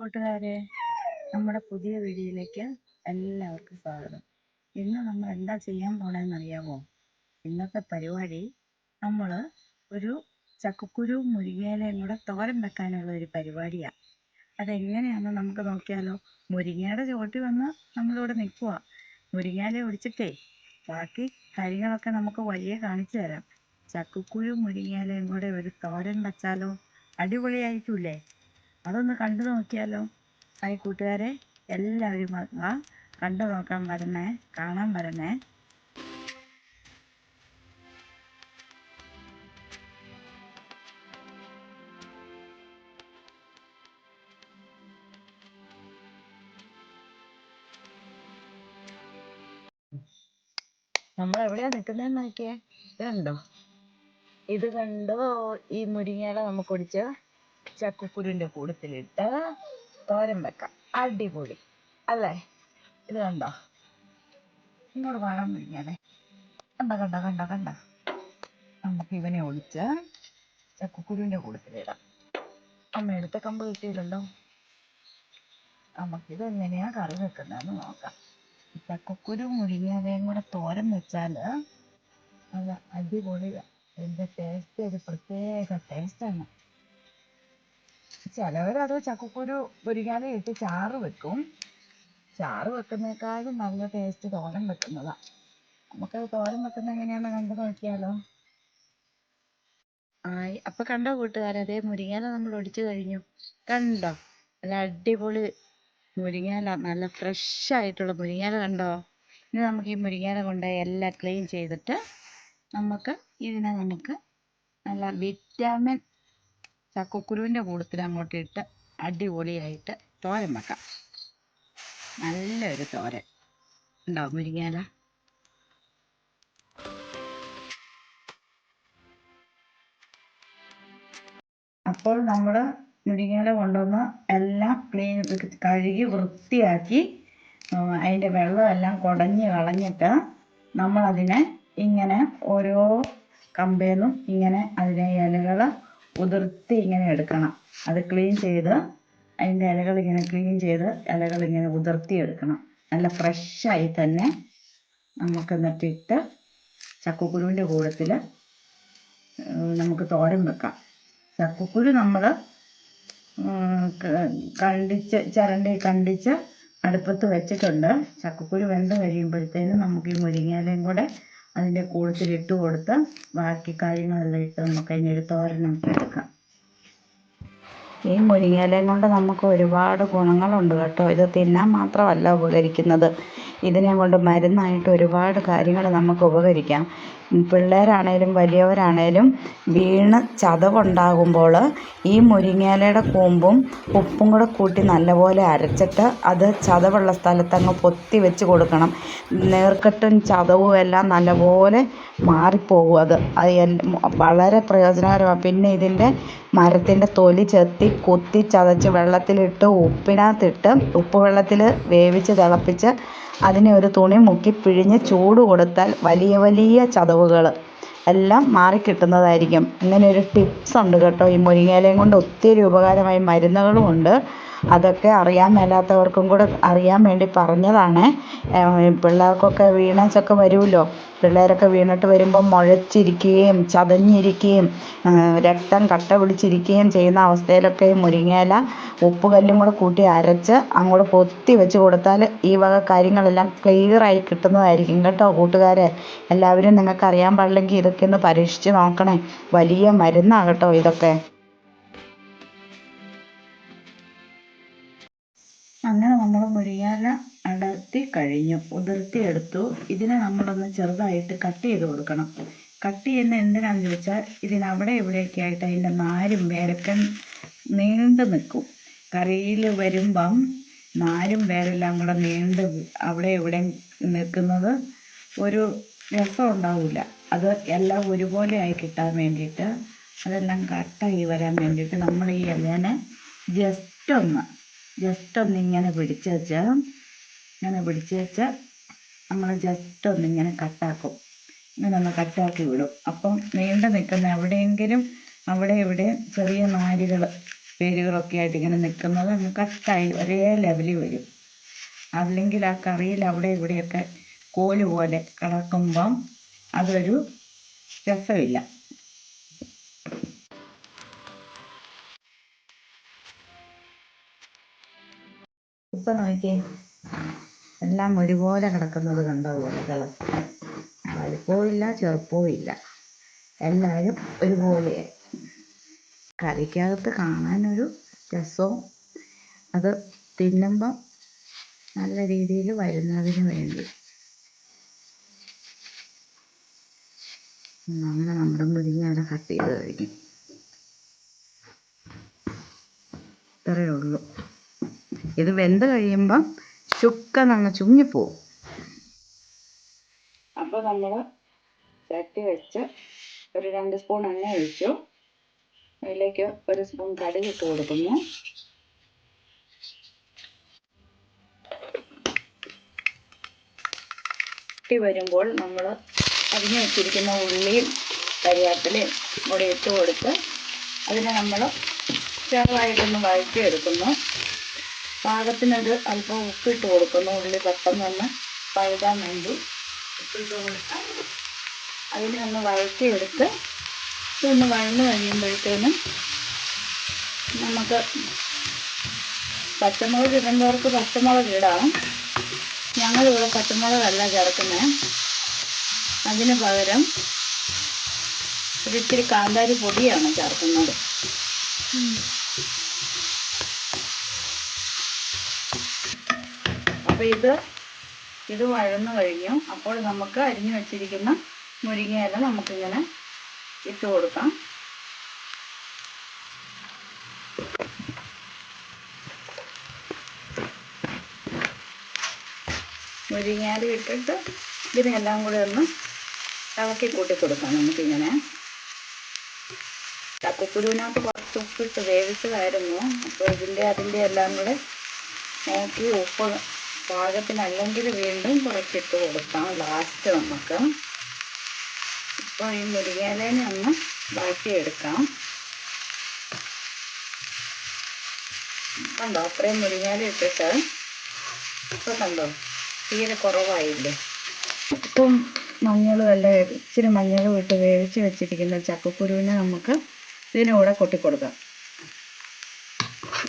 കൂട്ടുകാരെ നമ്മുടെ പുതിയ വീഡിയോയിലേക്ക് എല്ലാവർക്കും സ്വാഗതം. ഇന്ന് നമ്മൾ എന്താ ചെയ്യാൻ പോണേന്ന് അറിയാമോ ഇന്നത്തെ പരിപാടി നമ്മൾ ഒരു ചക്കക്കുരു മുരിങ്ങയിലയും കൂടെ തോരൻ വെക്കാനുള്ള ഒരു പരിപാടിയാണ് അതെങ്ങനെയാണെന്ന് നമുക്ക് നോക്കിയാലോ. മുരിങ്ങയുടെ ചുവട്ടിൽ വന്ന് നമ്മളിവിടെ നിൽക്കുക മുരിങ്ങയില ഒടിച്ചിട്ടേ ബാക്കി കാര്യങ്ങളൊക്കെ നമുക്ക് വഴിയെ കാണിച്ചു തരാം. ചക്കക്കുരു മുരിങ്ങയിലയും കൂടെ ഒരു തോരൻ വെച്ചാലോ? അടിപൊളിയായിരിക്കൂലേ അതൊന്ന് കണ്ടു നോക്കിയാലോ? ഹായ് കൂട്ടുകാരെ എല്ലാവരും ആ കണ്ടു നോക്കാൻ വരണേ കാണാൻ വരണേ. നമ്മൾ എവിടെയാ നിൽക്കുന്നതെന്ന് നോക്കിയേ? ഇതുണ്ടോ? ഇത് കണ്ടോ? ഈ മുരിങ്ങയില നമുക്ക് ഒടിച്ച് ചക്കക്കുരുവിന്റെ കൂട്ടത്തിലിട്ട് തോരൻ വെക്കാം. അടിപൊളി. അല്ലേ? ഇത് കണ്ടോ? ഇങ്ങോട്ട് വളം മുരിങ്ങയില കണ്ട കണ്ട കണ്ട കണ്ട? നമുക്ക് ഇവനെ ഒളിച്ച് ചക്കക്കുരുവിന്റെ കൂട്ടത്തിലിടാം അമ്മ എടുത്ത കമ്പ് കിട്ടിയില്ലല്ലോ. നമുക്കിത് എങ്ങനെയാ കറി വെക്കുന്നതെന്ന് നോക്കാം. ചക്കക്കുരു മുരിങ്ങയിലയും കൂടെ തോരൻ വെച്ചാൽ അത് അടിപൊളിയാണ് ഇതിന്റെ ടേസ്റ്റ് ഒരു പ്രത്യേക ടേസ്റ്റാണ് ചിലവരത് ചക്കക്കുരു പൊരിക്കാതെ ഇട്ട് ചാറ് വെക്കും. ചാറ് വെക്കുന്നേക്കാളും നല്ല ടേസ്റ്റ് തോരൻ വെക്കുന്നതാ. നമുക്ക് തോരൻ വെക്കുന്നത് എങ്ങനെയാണെന്ന് കണ്ടു നോക്കിയാലോ? ആയി. അപ്പൊ കണ്ടോ കൂട്ടുകാരെ അതേ മുരിങ്ങയില നമ്മൾ ഒടിച്ചു കഴിഞ്ഞു. കണ്ടോ? നല്ല അടിപൊളി മുരിങ്ങയില നല്ല ഫ്രഷ് ആയിട്ടുള്ള മുരിങ്ങയില കണ്ടോ? ഇനി നമുക്ക് ഈ മുരിങ്ങയില കൊണ്ട് എല്ലാം ക്ലീൻ ചെയ്തിട്ട് നമുക്ക് ഇതിനെ നമുക്ക് നല്ല വിറ്റാമിൻ ചക്കക്കുരുവിന്റെ കൂട്ടത്തിൽ അങ്ങോട്ടിട്ട് അടിപൊളിയായിട്ട് തോരൻ വെക്കാം. നല്ലൊരു തോരൻ. ഉണ്ടാവും മുരിങ്ങയില? അപ്പോൾ നമ്മൾ മുരിങ്ങയില കൊണ്ടുവന്ന് എല്ലാം ക്ലീൻ കഴുകി വൃത്തിയാക്കി അതിന്റെ വെള്ളമെല്ലാം കുടഞ്ഞ് കളഞ്ഞിട്ട് നമ്മളതിനെ ഇങ്ങനെ ഓരോ കമ്പേന്നും ഇങ്ങനെ അതിനെ ഇലകൾ ഉതിർത്തി ഇങ്ങനെ എടുക്കണം. അത് ക്ലീൻ ചെയ്ത് അതിന്റെ ഇലകൾ ഇങ്ങനെ ക്ലീൻ ചെയ്ത് ഇലകൾ ഇങ്ങനെ ഉതിർത്തി എടുക്കണം. നല്ല ഫ്രഷായി തന്നെ നമുക്ക് എന്നിട്ട് ഇട്ട് ചക്കക്കുരുവിന്റെ കൂടത്തിൽ നമുക്ക് തോരൻ വെക്കാം. ചക്കക്കുരു നമ്മൾ കണ്ടിച്ച് ചരണ്ടി കണ്ടിച്ച് അടുപ്പത്ത് വെച്ചിട്ടുണ്ട്. ചക്കക്കുരു വെന്ത് കഴിയുമ്പോഴത്തേനും നമുക്ക് ഈ മുരിങ്ങയിലയും കൂടെ അതിന്റെ കൂട്ടത്തിൽ ഇട്ട് കൊടുത്ത് ബാക്കി കാര്യങ്ങളെല്ലാം ഇട്ട് നമുക്ക് അതിനൊരു തോരനൊക്കെ എടുക്കാം. ഈ മുരിങ്ങയിലയും കൊണ്ട് നമുക്ക് ഒരുപാട് ഗുണങ്ങളുണ്ട് കേട്ടോ. ഇത് തിന്നാൻ മാത്രമല്ല ഉപകരിക്കുന്നത്. ഇതിനെ കൊണ്ട് മരുന്നായിട്ട് ഒരുപാട് കാര്യങ്ങൾ നമുക്ക് ഉപകരിക്കാം. പിള്ളേരാണേലും വലിയവരാണേലും വീണ് ചതവുണ്ടാകുമ്പോൾ ഈ മുരിങ്ങയിലയുടെ കൂമ്പും ഉപ്പും കൂടെ കൂട്ടി നല്ലപോലെ അരച്ചിട്ട് അത് ചതവുള്ള സ്ഥലത്തങ്ങ് പൊത്തി വെച്ച് കൊടുക്കണം. നീർക്കെട്ടും ചതവും എല്ലാം നല്ലപോലെ മാറിപ്പോകും അത്. അത് വളരെ പ്രയോജനകരമാണ് പിന്നെ ഇതിന്റെ മരത്തിന്റെ തൊലി ചെത്തി കുത്തി ചതച്ച് വെള്ളത്തിലിട്ട് ഉപ്പിനകത്തിട്ട് ഉപ്പ് വെള്ളത്തിൽ വേവിച്ച് തിളപ്പിച്ച് അതിനെ ഒരു തുണി മുക്കി പിഴിഞ്ഞ് ചൂട് കൊടുത്താൽ വലിയ വലിയ ചതവുകൾ എല്ലാം മാറിക്കിട്ടുന്നതായിരിക്കും. ഇങ്ങനെ ഒരു ടിപ്സ് ഉണ്ട് കേട്ടോ. ഈ മുരിങ്ങയിലയും കൊണ്ട് ഒത്തിരി ഉപകാരമായി മരുന്നുകളും ഉണ്ട്. അതൊക്കെ അറിയാൻ മേലാത്തവർക്കും കൂടെ അറിയാൻ വേണ്ടി പറഞ്ഞതാണ്. പിള്ളേർക്കൊക്കെ വീണേച്ചൊക്കെ വരുമല്ലോ. പിള്ളേരൊക്കെ വീണിട്ട് വരുമ്പോൾ മുഴച്ചിരിക്കുകയും ചതഞ്ഞിരിക്കുകയും രക്തം കട്ട പിടിച്ചിരിക്കുകയും ചെയ്യുന്ന അവസ്ഥയിലൊക്കെ മുരിങ്ങയില ഉപ്പുകല്ലും കൂടെ കൂട്ടി അരച്ച് അങ്ങോട്ട് പൊത്തി വെച്ച് കൊടുത്താൽ ഈ വക കാര്യങ്ങളെല്ലാം ക്ലിയറായി കിട്ടുന്നതായിരിക്കും കേട്ടോ കൂട്ടുകാരെ. എല്ലാവരും നിങ്ങൾക്ക് അറിയാൻ പാടില്ലെങ്കിൽ ഇതൊക്കെ ഒന്ന് പരീക്ഷിച്ച് നോക്കണേ. വലിയ മരുന്നാണ് കേട്ടോ ഇതൊക്കെ. നമ്മൾ മുരിങ്ങയില അടർത്തി കഴിഞ്ഞു. ഉതിർത്തിയെടുത്തു. ഇതിനെ നമ്മളൊന്ന് ചെറുതായിട്ട് കട്ട് ചെയ്ത് കൊടുക്കണം. കട്ട് ചെയ്യുന്ന എന്തിനാണെന്ന് ചോദിച്ചാൽ ഇതിന് അവിടെ ഇവിടെയൊക്കെ ആയിട്ട് അതിന്റെ നാരും വേരൊക്കെ നീണ്ടു നിൽക്കും. കറിയിൽ വരുമ്പം നാരും വേരെല്ലാം കൂടെ നീണ്ട് അവിടെ ഇവിടെ നിൽക്കുന്നത് ഒരു രസം ഉണ്ടാവില്ല. അത് എല്ലാം ഒരുപോലെ ആയി കിട്ടാൻ വേണ്ടിയിട്ട് അതെല്ലാം കട്ടായി വരാൻ വേണ്ടിയിട്ട് നമ്മൾ ഈ ഇലേനെ ജസ്റ്റ് ഒന്ന് ജസ്റ്റ് ഒന്ന് ഇങ്ങനെ പിടിച്ച് വെച്ച് ഇങ്ങനെ പിടിച്ച് വെച്ച് നമ്മൾ ജസ്റ്റ് ഒന്ന് ഇങ്ങനെ കട്ടാക്കും. ഇങ്ങനെ ഒന്ന് കട്ടാക്കി വിടും. അപ്പം നീണ്ടു നിൽക്കുന്ന എവിടെയെങ്കിലും അവിടെ ഇവിടെ ചെറിയ നാരുകൾ വേരുകളൊക്കെ ആയിട്ട് ഇങ്ങനെ നിൽക്കുന്നത് അങ്ങ് കട്ടായി ഒരേ ലെവലിൽ വരും. അല്ലെങ്കിൽ ആ കറിയിൽ അവിടെ ഇവിടെയൊക്കെ കോൽ പോലെ കിടക്കുമ്പം അതൊരു രസമില്ല. ഇപ്പം നോക്കിയേ. എല്ലാം ഒരുപോലെ കിടക്കുന്നത് കണ്ടോ ഇലകൾ വലുപ്പവുമില്ല ഇല്ല ചെറുപ്പവും ഇല്ല എല്ലാവരും ഒരുപോലെ. കറിക്കകത്ത് കാണാനൊരു രസവും അത് തിന്നുമ്പം നല്ല രീതിയിൽ വരുന്നതിന് വേണ്ടി. അങ്ങനെ നമ്മുടെ മുരിങ്ങയില കട്ട് ചെയ്ത് കഴിഞ്ഞു ഇത്രയേ ഉള്ളൂ. ഇത് വെന്ത് കഴിയുമ്പം ചുക്കനങ്ങ് ചുങ്ങിപ്പോവും അപ്പോൾ നമ്മൾ ചട്ടി വെച്ച് ഒരു രണ്ട് സ്പൂൺ എണ്ണ ഒഴിച്ചു. അതിലേക്ക് ഒരു സ്പൂൺ കടുക് ഇട്ട് കൊടുക്കുന്നു. ചട്ടി വരുമ്പോൾ നമ്മൾ അരിഞ്ഞു വെച്ചിരിക്കുന്ന ഉള്ളിയും കരിവേപ്പിലയും കൂടി ഇട്ട് കൊടുത്ത് അതിനെ നമ്മൾ ചെറുതായിട്ടൊന്ന് വഴറ്റിയെടുക്കുന്നു. പാകത്തിനൊരു അല്പം ഉപ്പിട്ട് കൊടുക്കുന്നു. ഉള്ളി പെട്ടെന്ന് ഒന്ന് പഴുതാൻ വേണ്ടി ഉപ്പിട്ട് കൊടുത്ത് അതിനെ ഒന്ന് വഴറ്റിയെടുത്ത് ഇതൊന്ന് വഴന്ന് കഴിയുമ്പോഴത്തേനും നമുക്ക് പച്ചമുളക് ഇടുന്നവർക്ക് പച്ചമുളക് ഇടാം. ഞങ്ങളിവിടെ പച്ചമുളകല്ല ചേർക്കുന്നത് അതിന് പകരം ഒരിത്തിരി കാന്താരി പൊടിയാണ് ചേർക്കുന്നത്. അപ്പോൾ ഇത് ഇത് വഴന്നു കഴിഞ്ഞു. അപ്പോൾ നമുക്ക് അരിഞ്ഞു വെച്ചിരിക്കുന്ന മുരിങ്ങയില നമുക്കിങ്ങനെ ഇട്ട് കൊടുക്കാം. മുരിങ്ങയില ഇട്ടിട്ട് ഇതിനെല്ലാം കൂടെ ഒന്ന് ഇളക്കി കൂട്ടി കൊടുക്കാം നമുക്കിങ്ങനെ. ചക്കക്കുരുവിനകത്ത് കുറച്ച് ഉപ്പിട്ട് വേവിച്ചതായിരുന്നു. അപ്പോൾ ഇതിന്റെ അതിന്റെ എല്ലാം കൂടെ നോക്കി ഉപ്പ് പാകത്തിനല്ലെങ്കിൽ വീണ്ടും കുറച്ചിട്ട് കൊടുക്കാം. ലാസ്റ്റ് നമുക്ക്. ഇപ്പോൾ ഈ മുരിങ്ങയിലേനെ ഒന്ന് വാട്ടിയെടുക്കാം കണ്ടോ? അത്രയും മുരിങ്ങയില ഇട്ടിട്ട് ഇപ്പോൾ കണ്ടോ? തീരെ കുറവായില്ലേ? ഉപ്പും മഞ്ഞളും എല്ലാം ഇച്ചിരി മഞ്ഞളും ഇട്ട് വേവിച്ച് വെച്ചിരിക്കുന്ന ചക്കക്കുരുവിനെ നമുക്ക് ഇതിനൂടെ കൂടെ കൊട്ടിക്കൊടുക്കാം.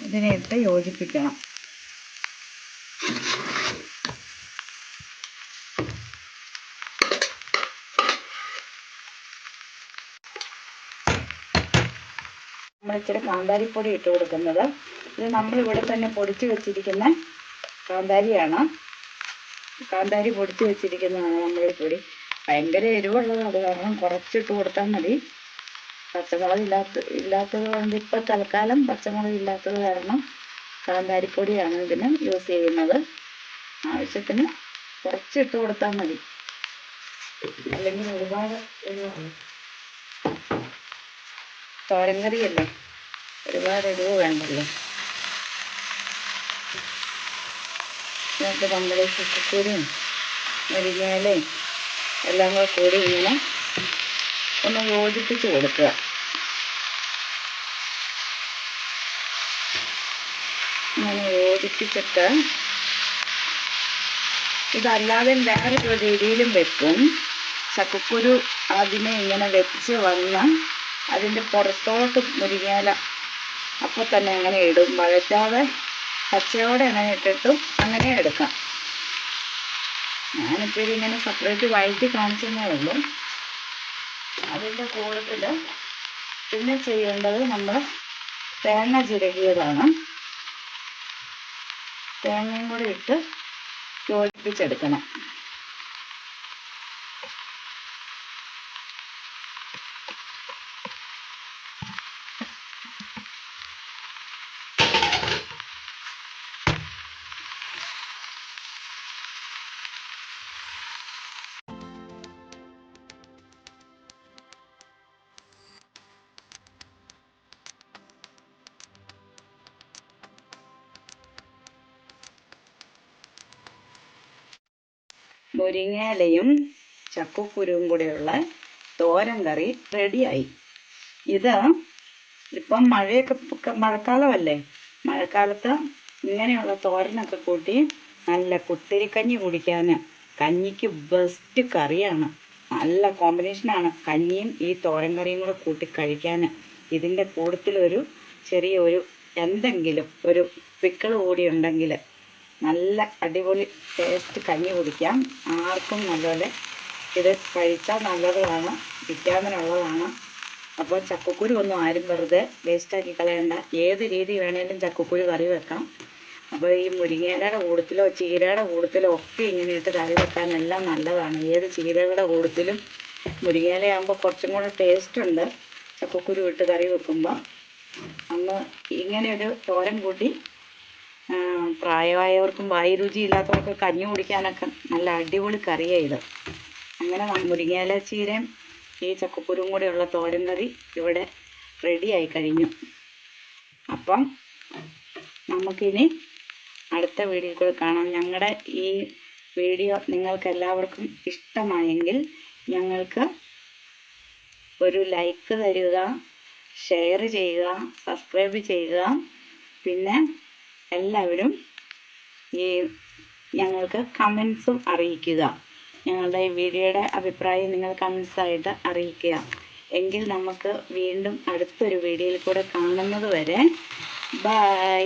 ഇതിനെ ഇട്ട് യോജിപ്പിക്കണം. നമ്മൾ ഇച്ചിരി കാന്താരിപ്പൊടി ഇട്ട് കൊടുക്കുന്നത്. ഇത് നമ്മൾ ഇവിടെ തന്നെ പൊടിച്ച് വെച്ചിരിക്കുന്ന കാന്താരിയാണ്. കാന്താരി പൊടിച്ച് വെച്ചിരിക്കുന്നതാണ് നമ്മൾ പൊടി. ഭയങ്കര എരിവുള്ളത് അത് കാരണം കുറച്ചിട്ട് കൊടുത്താൽ മതി. പച്ചമുളക് ഇല്ലാത്ത ഇല്ലാത്തത് കൊണ്ട് ഇപ്പോൾ തൽക്കാലം പച്ചമുളക് ഇല്ലാത്തത് കാരണം കാന്താരിപ്പൊടിയാണ് ഇതിന് യൂസ് ചെയ്യുന്നത്. ആവശ്യത്തിന് കുറച്ചിട്ട് കൊടുത്താൽ മതി. അല്ലെങ്കിൽ ഒരുപാട് തോരൻ കറിയല്ലേ ഒരുപാട് എരിവ് വേണ്ടല്ലോ. നമുക്ക് നമ്മുടെ ചുക്കക്കൂരിയും മുരിങ്ങയിലയും എല്ലാം കൂടെ കൂടി ഇങ്ങനെ ഒന്ന് യോജിപ്പിച്ച് കൊടുക്കുക. അങ്ങനെ യോജിപ്പിച്ചിട്ട് ഇതല്ലാതെ വേറൊരു രീതിയിലും വെക്കും. ചക്കക്കുരു അതിനെ ഇങ്ങനെ വെച്ച് വന്ന് അതിന്റെ പുറത്തോട്ട് മുരിങ്ങയില. അപ്പോൾ തന്നെ അങ്ങനെ ഇടും. വഴറ്റാതെ പച്ചയോടെ അങ്ങനെ ഇട്ടിട്ടും അങ്ങനെ എടുക്കാം. ഞാനിപ്പോൾ ഇതിങ്ങനെ സെപ്പറേറ്റ് വഴറ്റി കാണിച്ചതേ ഉള്ളൂ. അതിന്റെ കൂട്ടത്തിൽ പിന്നെ ചെയ്യേണ്ടത് നമ്മൾ തേങ്ങ ചിരകിയതാണ്. തേങ്ങയും കൂടി ഇട്ട് യോജിപ്പിച്ചെടുക്കണം. മുരിങ്ങയിലയും ചക്കക്കുരുവും കൂടെയുള്ള തോരൻ കറി റെഡിയായി. ഇത് ഇപ്പം മഴയൊക്കെ മഴക്കാലമല്ലേ? മഴക്കാലത്ത് ഇങ്ങനെയുള്ള തോരനൊക്കെ കൂട്ടി നല്ല കുത്തിരിക്കഞ്ഞി കുടിക്കാൻ കഞ്ഞിക്ക് ബെസ്റ്റ് കറിയാണ്. നല്ല കോമ്പിനേഷനാണ് കഞ്ഞിയും ഈ തോരൻ കറിയും കൂടെ കൂട്ടി കഴിക്കാൻ. ഇതിന്റെ കൂട്ടത്തിലൊരു ചെറിയ ഒരു എന്തെങ്കിലും ഒരു പിക്കിൾ കൂടി ഉണ്ടെങ്കിൽ നല്ല അടിപൊളി ടേസ്റ്റ് കഞ്ഞി കുടിക്കാം. ആർക്കും നല്ലപോലെ ഇത് കഴിച്ചാൽ നല്ലതാണ് വിറ്റാമിനുള്ളതാണ്. അപ്പോൾ ചക്കക്കുരു ഒന്നും ആരും വെറുതെ വേസ്റ്റാക്കി കളയണ്ട. ഏത് രീതി വേണേലും ചക്കക്കുരു കറി വെക്കാം. അപ്പോൾ ഈ മുരിങ്ങയിലയുടെ കൂടത്തിലോ ചീരയുടെ കൂടത്തിലോ ഒക്കെ ഇങ്ങനെ ഇട്ട് കറി വെക്കാൻ എല്ലാം നല്ലതാണ്. ഏത് ചീരയുടെ കൂടത്തിലും മുരിങ്ങയിലയാകുമ്പോൾ കുറച്ചും കൂടെ ടേസ്റ്റ് ഉണ്ട്. ചക്കക്കുരു ഇട്ട് കറി വെക്കുമ്പോൾ അന്ന് ഇങ്ങനെ ഒരു തോരൻ കൂട്ടി പ്രായമായവർക്കും വായു രുചി ഇല്ലാത്തവർക്കും കഞ്ഞി കുടിക്കാനൊക്കെ നല്ല അടിപൊളി കറിയാണ് ഇത്. അങ്ങനെ മുരിങ്ങയില ചീരയും ഈ ചക്കക്കുരും കൂടെയുള്ള തോരൻ കറി ഇവിടെ റെഡിയായി കഴിഞ്ഞു. അപ്പം നമുക്കിനി അടുത്ത വീഡിയോ കൂടെ കാണാം. ഞങ്ങളുടെ ഈ വീഡിയോ നിങ്ങൾക്ക് എല്ലാവർക്കും ഇഷ്ടമായെങ്കിൽ ഞങ്ങൾക്ക് ഒരു ലൈക്ക് തരിക ഷെയർ ചെയ്യുക സബ്സ്ക്രൈബ് ചെയ്യുക. പിന്നെ എല്ലാവരും ഈ ഞങ്ങൾക്ക് കമൻസും അറിയിക്കുക. ഞങ്ങളുടെ ഈ വീഡിയോയുടെ അഭിപ്രായം നിങ്ങൾ കമൻസായിട്ട് അറിയിക്കുക. എങ്കിൽ നമുക്ക് വീണ്ടും അടുത്തൊരു വീഡിയോയിൽ കൂടെ കാണുന്നത് വരെ ബൈ